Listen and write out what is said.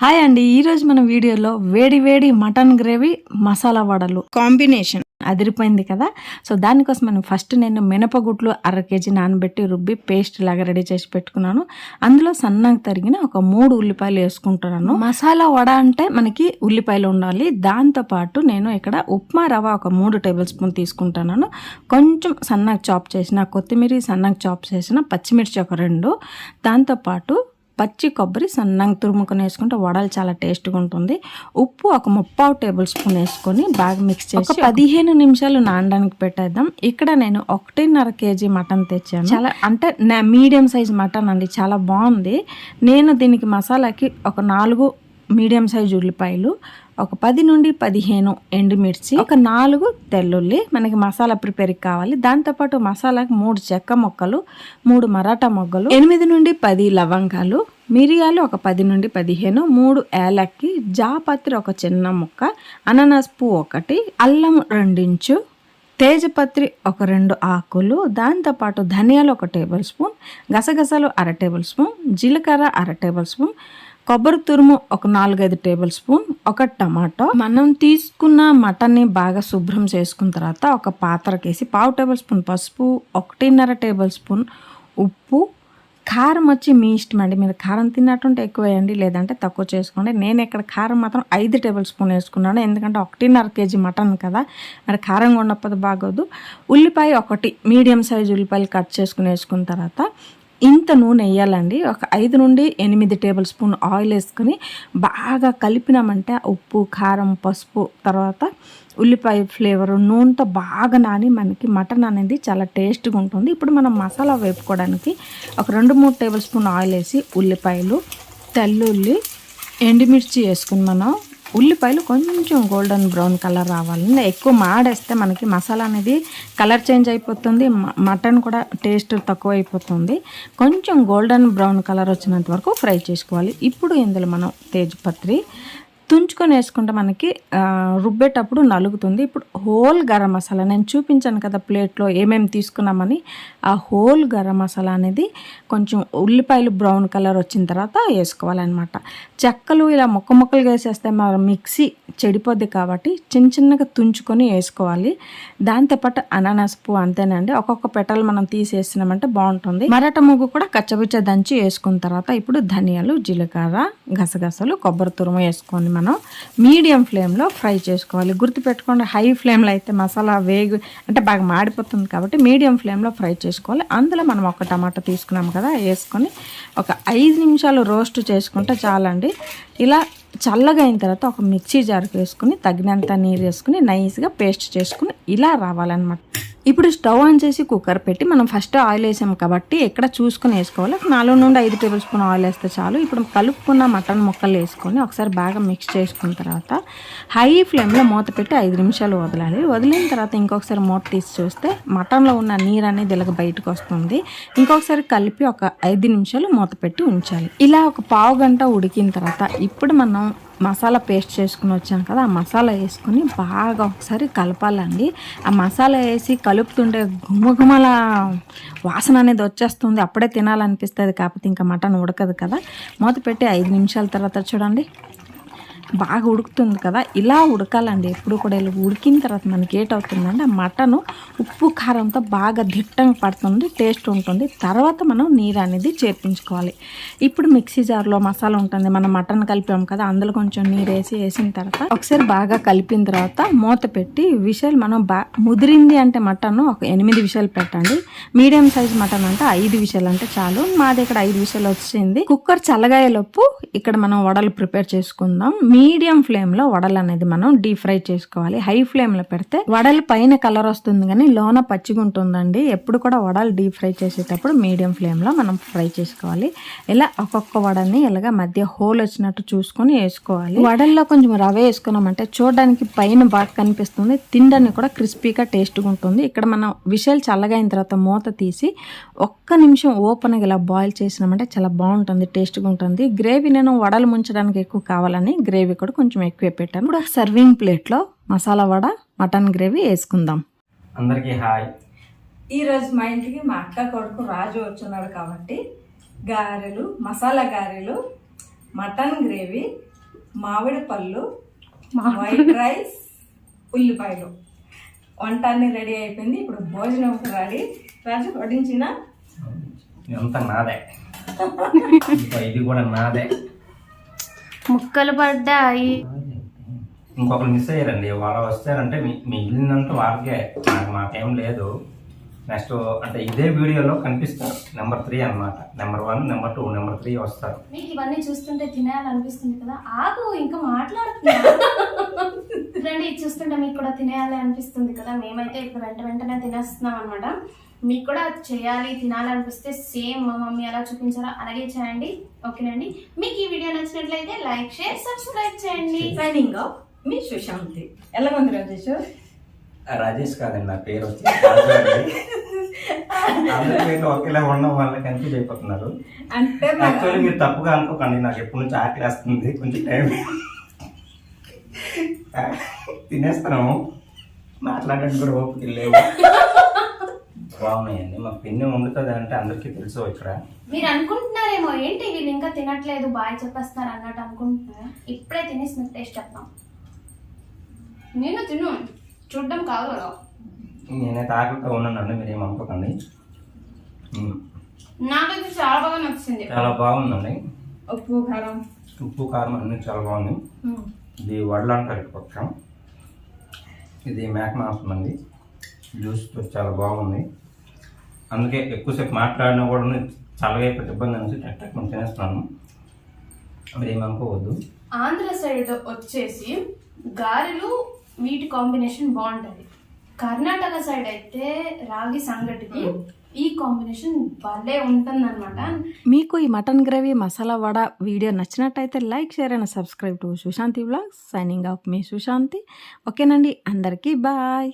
Hi అండి. ఈరోజు మన వీడియోలో వేడి వేడి మటన్ గ్రేవీ మసాలా వడలు కాంబినేషన్ అదిరిపోయింది కదా? సో దానికోసం మనం ఫస్ట్ నేను మినపగుట్లు అర కేజీ నానబెట్టి రుబ్బి పేస్ట్ లాగా రెడీ చేసి పెట్టుకున్నాను. అందులో సన్నగా తరిగిన ఒక మూడు ఉల్లిపాయలు వేసుకుంటున్నాను. మసాలా వడ అంటే మనకి ఉల్లిపాయలు ఉండాలి. దాంతోపాటు నేను ఇక్కడ ఉప్మా రవ్వ ఒక మూడు టేబుల్ స్పూన్ తీసుకుంటున్నాను. కొంచెం సన్నగా చాప్ చేసిన కొత్తిమీర సన్నగా చాప్ చేసిన పచ్చిమిర్చి ఒక రెండు. దాంతోపాటు పచ్చి కొబ్బరి సన్నగా తురుముకొని వేసుకుంటే వడలు చాలా టేస్ట్గా ఉంటుంది. ఉప్పు ఒక ముప్పావు టేబుల్ స్పూన్ వేసుకొని బాగా మిక్స్ చేసి ఒక పదిహేను నిమిషాలు నానడానికి పెట్టేద్దాం. ఇక్కడ నేను ఒకటిన్నర కేజీ మటన్ తెచ్చాను. చాలా అంటే మీడియం సైజ్ మటన్ అండి చాలా బాగుంది. నేను దీనికి మసాలాకి ఒక నాలుగు మీడియం సైజ్ ఉల్లిపాయలు ఒక పది నుండి పదిహేను ఎండుమిర్చి ఒక నాలుగు తెల్లుల్లి మనకి మసాలా ప్రిపేర్కి కావాలి. దాంతోపాటు మసాలాకి మూడు చెక్క మొక్కలు మూడు మరాఠా మొగ్గలు ఎనిమిది నుండి పది లవంగాలు మిరియాలు ఒక పది నుండి పదిహేను మూడు ఏలక్కి జాపత్రి ఒక చిన్న ముక్క అనానస్ పువ్వు ఒకటి అల్లం రెండించు తేజపత్రి ఒక రెండు ఆకులు దాంతోపాటు ధనియాలు ఒక టేబుల్ స్పూన్ గసగసాలు అర టేబుల్ స్పూన్ జీలకర్ర అర టేబుల్ స్పూన్ కొబ్బరి తురుము ఒక నాలుగైదు టేబుల్ స్పూన్ ఒక టమాటో. మనం తీసుకున్న మటన్ని బాగా శుభ్రం చేసుకున్న తర్వాత ఒక పాత్రకేసి పావు టేబుల్ స్పూన్ పసుపు ఒకటిన్నర టేబుల్ స్పూన్ ఉప్పు. కారం వచ్చి మీ ఇష్టం అండి. మీరు కారం తిన్నట్టుంటే ఎక్కువ వేయండి లేదంటే తక్కువ చేసుకోండి. నేను ఇక్కడ కారం మాత్రం ఐదు టేబుల్ స్పూన్ వేసుకున్నాను. ఎందుకంటే ఒకటిన్నర కేజీ మటన్ కదా మరి కారంగా ఉండకపోతే బాగోదు. ఉల్లిపాయ ఒకటి మీడియం సైజ్ ఉల్లిపాయలు కట్ చేసుకుని వేసుకున్న తర్వాత ఇంత నూనె వేయాలండి. ఒక ఐదు నుండి ఎనిమిది టేబుల్ స్పూన్ ఆయిల్ వేసుకొని బాగా కలిపినామంటే ఉప్పు కారం పసుపు తర్వాత ఉల్లిపాయ ఫ్లేవర్ నూనెతో బాగా నాని మనకి మటన్ అనేది చాలా టేస్ట్గా ఉంటుంది. ఇప్పుడు మనం మసాలా వేపుకోవడానికి ఒక రెండు మూడు టేబుల్ స్పూన్ ఆయిల్ వేసి ఉల్లిపాయలు తెల్లుల్లి ఎండుమిర్చి వేసుకుని మనం. ఉల్లిపాయలు కొంచెం గోల్డెన్ బ్రౌన్ కలర్ రావాలి. ఎక్కువ మాడేస్తే మనకి మసాలా అనేది కలర్ చేంజ్ అయిపోతుంది. మటన్ కూడా టేస్ట్ తక్కువ అయిపోతుంది కొంచెం గోల్డెన్ బ్రౌన్ కలర్ వచ్చినంత వరకు ఫ్రై చేసుకోవాలి. ఇప్పుడు ఇందులో మనం తేజ్పత్రి తుంచుకొని వేసుకుంటే మనకి రుబ్బేటప్పుడు నలుగుతుంది. ఇప్పుడు హోల్ గరం మసాలా నేను చూపించాను కదా ప్లేట్లో ఏమేమి తీసుకున్నామని. ఆ హోల్ గరం మసాలా అనేది కొంచెం ఉల్లిపాయలు బ్రౌన్ కలర్ వచ్చిన తర్వాత వేసుకోవాలన్నమాట. చెక్కలు ఇలా మొక్క ముక్కలుగా వేసేస్తే మన మిక్సీ చెడిపోద్ది కాబట్టి చిన్న చిన్నగా తుంచుకొని వేసుకోవాలి. దాంతోపాటు అనానస్ పువ్వు అంతేనండి. ఒక్కొక్క పెటల్ మనం తీసేసినామంటే బాగుంటుంది. మరట ముగ్గు కూడా కచ్చబిచ్చ దంచి వేసుకున్న తర్వాత ఇప్పుడు ధనియాలు జీలకర్ర గసగసలు కొబ్బరి తురుము వేసుకొని మనం మీడియం ఫ్లేమ్లో ఫ్రై చేసుకోవాలి. గుర్తుపెట్టుకోండి హై ఫ్లేమ్లో అయితే మసాలా వేగు అంటే బాగా మాడిపోతుంది కాబట్టి మీడియం ఫ్లేమ్లో ఫ్రై చేసుకోవాలి. అందులో మనం ఒక టమాటా తీసుకున్నాం కదా వేసుకొని ఒక ఐదు నిమిషాలు రోస్ట్ చేసుకుంటే చాలండి. ఇలా చల్లగా అయిన తర్వాత ఒక మిక్సీ జార్కి వేసుకుని తగినంత నీరు వేసుకుని నైస్గా పేస్ట్ చేసుకుని ఇలా రావాలన్నమాట. ఇప్పుడు స్టవ్ ఆన్ చేసి కుక్కర్ పెట్టి మనం ఫస్ట్ ఆయిల్ వేసాం కాబట్టి ఎక్కడ చూసుకొని వేసుకోవాలి. నాలుగు నుండి ఐదు టేబుల్ స్పూన్ ఆయిల్ వేస్తే చాలు. ఇప్పుడు కలుపుకున్న మటన్ ముక్కలు వేసుకొని ఒకసారి బాగా మిక్స్ చేసుకున్న తర్వాత హై ఫ్లేమ్లో మూత పెట్టి ఐదు నిమిషాలు వదలాలి. వదిలిన తర్వాత ఇంకొకసారి మూత తీసి చూస్తే మటన్లో ఉన్న నీరు అనేది ఇలాగ బయటకు వస్తుంది. ఇంకొకసారి కలిపి ఒక ఐదు నిమిషాలు మూత పెట్టి ఉంచాలి. ఇలా ఒక పావు గంట ఉడికిన తర్వాత ఇప్పుడు మనం మసాలా పేస్ట్ చేసుకుని వచ్చాం కదా ఆ మసాలా వేసుకొని బాగా ఒకసారి కలపాలండి. ఆ మసాలా వేసి కలుపుతుంటే గుమగుమల వాసన అనేది వచ్చేస్తుంది. అప్పుడే తినాలనిపిస్తుంది కాకపోతే ఇంకా మటన్ ఉడకదు కదా. మూత పెట్టి ఐదు నిమిషాల తర్వాత చూడండి. బాగా ఉడుకుతుంది కదా ఇలా ఉడకాలండి. ఎప్పుడు కూడా ఇలా ఉడికిన తర్వాత మనకి ఏటవుతుందంటే ఆ మటను ఉప్పు కారంతో బాగా దిట్టంగా పడుతుంది టేస్ట్ ఉంటుంది. తర్వాత మనం నీరు అనేది చేర్పించుకోవాలి. ఇప్పుడు మిక్సీ జార్లో మసాలా ఉంటుంది. మనం మటన్ కలిపాం కదా అందులో కొంచెం నీరు వేసి వేసిన తర్వాత ఒకసారి బాగా కలిపిన తర్వాత మూత పెట్టి విషయాలు మనం బా ముదిరింది అంటే మటన్ ఒక ఎనిమిది విషయాలు పెట్టండి. మీడియం సైజ్ మటన్ అంటే ఐదు విషయాలు అంటే చాలు. మాది ఇక్కడ ఐదు విషయాలు వచ్చింది. కుక్కర్ చల్లగాయలోపు ఇక్కడ మనం వడలు ప్రిపేర్ చేసుకుందాం. మీ మీడియం ఫ్లేమ్లో వడలు అనేది మనం డీప్ ఫ్రై చేసుకోవాలి. హై ఫ్లేమ్లో పెడితే వడలు పైన కలర్ వస్తుంది కానీ లోన పచ్చిగుంటుందండి ఎప్పుడు కూడా వడలు డీప్ ఫ్రై చేసేటప్పుడు మీడియం ఫ్లేమ్లో మనం ఫ్రై చేసుకోవాలి. ఇలా ఒక్కొక్క వడని ఇలాగా మధ్య హోల్ వచ్చినట్టు చూసుకొని వేసుకోవాలి. వడల్లో కొంచెం రవ వేసుకున్నామంటే చూడడానికి పైన బాగా కనిపిస్తుంది. తినడానికి కూడా క్రిస్పీగా టేస్ట్గా ఉంటుంది. ఇక్కడ మనం విషయాలు చల్లగా తర్వాత మూత తీసి ఒక్క నిమిషం ఓపెన్గా ఇలా బాయిల్ చేసినామంటే చాలా బాగుంటుంది టేస్ట్గా ఉంటుంది. గ్రేవీ నేను వడలు ముంచడానికి ఎక్కువ కావాలని గ్రేవీ కూడా కొంచెం ఎక్కువ పెట్టాను. ఇప్పుడు సర్వింగ్ ప్లేట్లో మసాలా వడ మటన్ గ్రేవీ వేసుకుందాం. అందరికీ హాయ్. ఈరోజు మా ఇంటికి మా అక్క కొడుకు రాజు వచ్చున్నాడు కాబట్టి గారెలు మసాలా గారెలు మటన్ గ్రేవీ మామిడి పళ్ళు వైట్ రైస్ ఉల్లిపాయలు. వంట అన్ని రెడీ అయిపోయింది. ఇప్పుడు భోజనం రెడీ. రాజు వడ్డించిన? ఇదంతా నాదే. ఇది కూడా నాదే. ముక్కలు పడ్డాయి. ఇంకొకరు మిస్ అయ్యారండి. వాళ్ళు వస్తారంటే మీ మిగిలినంత వాళ్ళకే. నాకు మాకేం లేదు. నెక్స్ట్ అంటే ఇదే వీడియోలో కనిపిస్తారు. నెంబర్ త్రీ అన్నమాట. Number one number two number three వస్తారు. మీకు ఇవన్నీ చూస్తుంటే తినేయాలనిపిస్తుంది కదా? ఆగు ఇంకా మాట్లాడుతున్నా రండి ఇది చూస్తుంటే మీకు కూడా తినేయాలి అనిపిస్తుంది కదా? మేమైతే ఇప్పుడు వెంట వెంటనే తినేస్తున్నాం అనమాట మీకు కూడా చేయాలి తినాలనిపిస్తే సేమ్ మా మమ్మీ ఎలా చూపించారో అలాగే చేయండి. ఓకేనండి? మీకు ఈ వీడియో నచ్చినట్లయితే లైక్ షేర్ సబ్స్క్రైబ్ చేయండి. సైనింగ్ ఆఫ్ మీ సుశాంతి. ఎలా ఉంది రాజేష్? రాజేష్ కాదండి నా పేరు వచ్చి. అందరి ఒకేలా ఉండడం వల్ల కన్ఫ్యూజ్ అయిపోతున్నారు. అంటే యాక్చువల్లీ మీరు తప్పుగా అనుకోకండి నాకు ఎప్పటి నుంచి ఆకలి వేస్తుంది కొంచెం టైం. తినేస్తాను మాట్లాడడానికి కూడా ఓపిక లేవు. బాగున్నాయండి. మా పిన్ని వండుతుంది అంటే అందరికీ తెలుసు ఇక్కడ. మీరు అనుకుంటున్నారేమో ఏంటి వీళ్ళు ఇంకా తినట్లేదు బాయ్ చెప్పేస్తున్నారు అన్నట్టు అనుకుంటున్నారా? ఇప్పుడే తినేసి మీకు టేస్ట్ చెప్తాం. నేను తిను చూడడం కాదు కదా. నేనైతే ఆకలితో ఉన్నానండి మీరు ఏమనుకోకండి. నాకైతే చాలా బాగా నచ్చింది. చాలా బాగుందండి. ఉప్పు కారం. ఉప్పు కారం అన్నీ చాలా బాగుంది. ఇది వడలు అంటారు పక్షం. ఇది మేక మాంసం అండి జ్యూస్ చాలా బాగుంది. అందుకే ఎక్కువసేపు మాట్లాడినా కూడా చల్లగా అయిపోతే ఇబ్బంది అనేసి టక్ టక్ మనం తినేస్తున్నాను. మీరు ఏమనుకోవద్దు ఆంధ్ర సైడ్ వచ్చేసి గారెలు వీటి కాంబినేషన్ బాగుంటది. కర్ణాటక సైడ్ అయితే రాగి సంగటికి ఈ కాంబినేషన్ భలే ఉంటుందన్నమాట. మీకు ఈ mutton gravy masala vada video నచ్చినట్టయితే like share and subscribe to Sushanthi vlogs. Signing off మీ సుశాంతి. ఓకేనండి అందరికీ బాయ్.